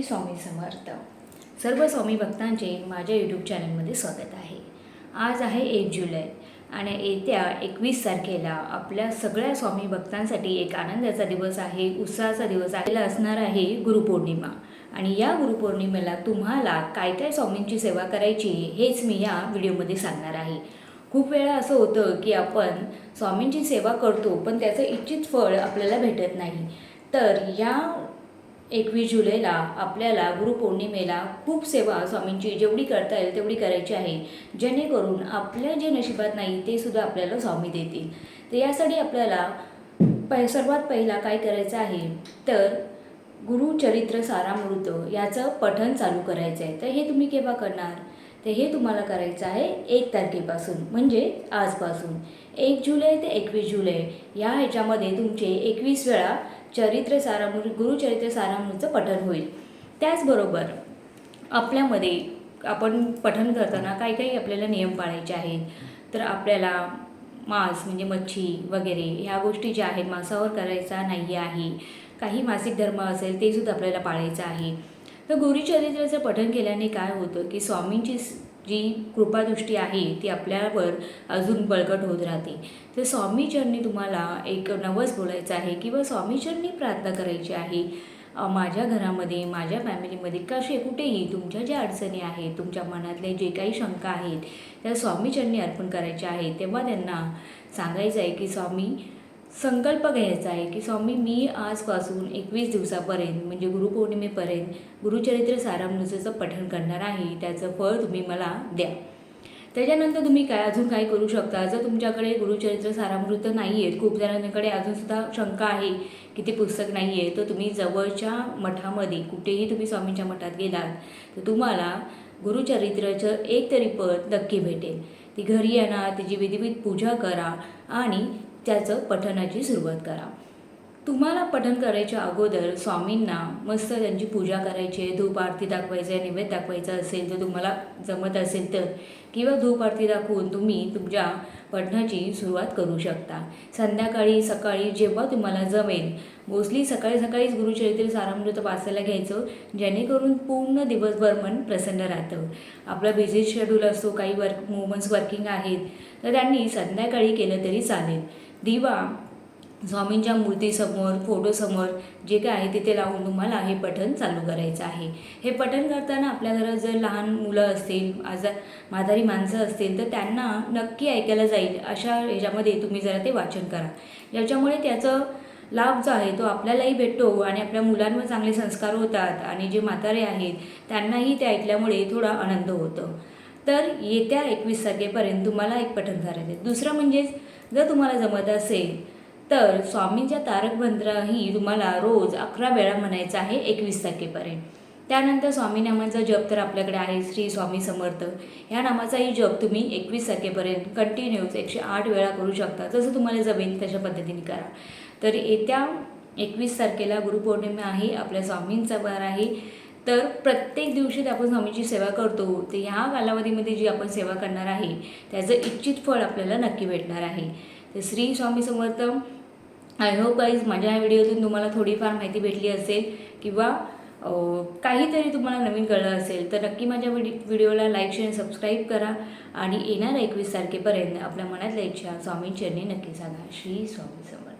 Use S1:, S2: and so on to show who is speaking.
S1: श्री स्वामी समर्थ. सर्व स्वामी भक्तांचे माझ्या यूट्यूब चॅनलमध्ये स्वागत आहे. आज आहे एक जुलै आणि येत्या एकवीस तारखेला आपल्या सगळ्या स्वामी भक्तांसाठी एक आनंदाचा दिवस आहे उत्साहाचा दिवस आलेला असणार आहे गुरुपौर्णिमा आणि या गुरुपौर्णिमेला तुम्हाला काय काय स्वामींची सेवा करायची हेच मी या व्हिडिओमध्ये सांगणार आहे. खूप वेळा असं होतं की आपण स्वामींची सेवा करतो पण त्याचं इच्छित फळ आपल्याला भेटत नाही. तर या एकवीस जुलैला आपल्याला गुरुपौर्णिमेला खूप सेवा स्वामींची जेवढी करता येईल तेवढी करायची आहे. जेणेकरून आपल्या जे नशिबात नाही ते सुद्धा आपल्याला स्वामी देतील. तर यासाठी आपल्याला प सर्वात पहिला काय करायचं आहे? तर गुरुचरित्र सारामृत याचं पठण चालू करायचं आहे तर हे तुम्ही केव्हा करणार? तर हे तुम्हाला करायचं आहे एक तारखेपासून म्हणजे आजपासून. एक जुलै ते एकवीस जुलै या ह्याच्यामध्ये तुमचे एकवीस वेळा चरित्र सारामृ गुरुचरित्र सारामृतचं पठन होईल. त्याचबरोबर आपल्यामध्ये आपण पठन करताना काही काही आपल्याला नियम पाळायचे आहेत. तर आपल्याला मांस म्हणजे मच्छी वगैरे ह्या गोष्टी ज्या आहेत मांसावर करायचा नाही आहे. काही मासिक धर्म असेल ते सुद्धा आपल्याला पाळायचं आहे. तर गुरुचरित्राचं पठन केल्याने काय होतं की स्वामींची जी कृपादृष्टी आहे ती आपल्यावर अजून बळकट होत राहते. तर स्वामीचरणी तुम्हाला एक नवस बोलायचं आहे किंवा स्वामीचरणी प्रार्थना करायची आहे माझ्या घरामध्ये माझ्या फॅमिलीमध्ये कसे कुठेही तुमच्या ज्या अडचणी आहेत तुमच्या मनातले जे काही शंका आहेत त्या स्वामीचरणी अर्पण करायच्या आहेत तेव्हा त्यांना सांगायचं आहे की स्वामी संकल्प घ्यायचा आहे की स्वामी मी आजपासून एकवीस दिवसापर्यंत म्हणजे गुरुपौर्णिमेपर्यंत गुरुचरित्र सारामृतचं पठण करणार आहे. त्याचं फळ तुम्ही मला द्या. त्याच्यानंतर तुम्ही काय अजून काय करू शकता? जर तुमच्याकडे गुरुचरित्र सारामृत नाही आहेत खूप जणांकडे अजूनसुद्धा शंका आहे की ते पुस्तक नाही आहे तर तुम्ही जवळच्या मठामध्ये कुठेही तुम्ही स्वामींच्या मठात गेलात तर तुम्हाला गुरुचरित्राचं एक तरी पद नक्की भेटेल. ती घरी आणा तिची विधिविध पूजा करा आणि त्याचं पठणाची सुरुवात करा. तुम्हाला पठण करायच्या अगोदर स्वामींना मस्त त्यांची पूजा करायची आहे. धूप आरती दाखवायचं आहे नैवेद्य दाखवायचं असेल तर तुम्हाला जमत असेल तर. किंवा धूप आरती दाखवून तुम्ही तुमच्या पठणाची सुरुवात करू शकता. संध्याकाळी सकाळी जेव्हा तुम्हाला जमेल मोस्टली सकाळी सकाळीच गुरुचरित्र सारामृत वाचायला घ्यायचं जेणेकरून पूर्ण दिवसभर मन प्रसन्न राहतं. आपला बिझी शेड्यूल असतो काही वर्क वुमन्स वर्किंग आहेत तर त्यांनी संध्याकाळी केलं तरी चालेल. दिवा स्वामींच्या मूर्तीसमोर फोटोसमोर जे काय आहे तिथे लावून तुम्हाला हे पठण चालू करायचं आहे. हे पठण करताना आपल्या घरात जर लहान मुलं असतील आजार म्हातारी माणसं असतील तर त्यांना नक्की ऐकायला जाईल. अशा ह्याच्यामध्ये तुम्ही जरा ते वाचन करा. ज्याच्यामुळे त्याचं लाभ जो आहे तो आपल्यालाही भेटतो आणि आपल्या मुलांवर चांगले संस्कार होतात आणि जे म्हातारे आहेत त्यांनाही ते ऐकल्यामुळे थोडा आनंद होतो. तर येत्या एकवीस तारखेपर्यंत तुम्हाला एक पठण करायचं आहे. दुसरं म्हणजेच जर तुम्हाला जमत असेल तर स्वामींच्या तारकमंत्रही तुम्हाला रोज अकरा वेळा म्हणायचं आहे एकवीस तारखेपर्यंत. त्यानंतर स्वामी नामाचा जप तर आपल्याकडे आहे श्री स्वामी समर्थ. ह्या नामाचाही जप तुम्ही एकवीस तारखेपर्यंत कंटिन्यूस एकशे आठ वेळा करू शकता. जसं तुम्हाला जमेल तशा पद्धतीने करा. तर येत्या एकवीस तारखेला गुरुपौर्णिमा आहे आपल्या स्वामींचा वार आहे. तर प्रत्येक दिवशी आपण स्वामीची सेवा करतो. तर ह्या कालावधीमध्ये जी आपण सेवा करणार आहे त्याचं इच्छित फळ आपल्याला नक्की भेटणार आहे. तर Shri Swami Samarth I hope guys माझ्या या व्हिडिओतून तुम्हाला थोडीफार माहिती भेटली असेल किंवा काहीतरी तुम्हाला नवीन कळलं असेल तर नक्की माझ्या व्हिडि व्हिडिओला लाईक शेअर सबस्क्राईब करा आणि येणाऱ्या एकवीस तारखेपर्यंत आपल्या मनातल्या इच्छा स्वामींचरणी नक्की सांगा. श्री स्वामी समर्थ.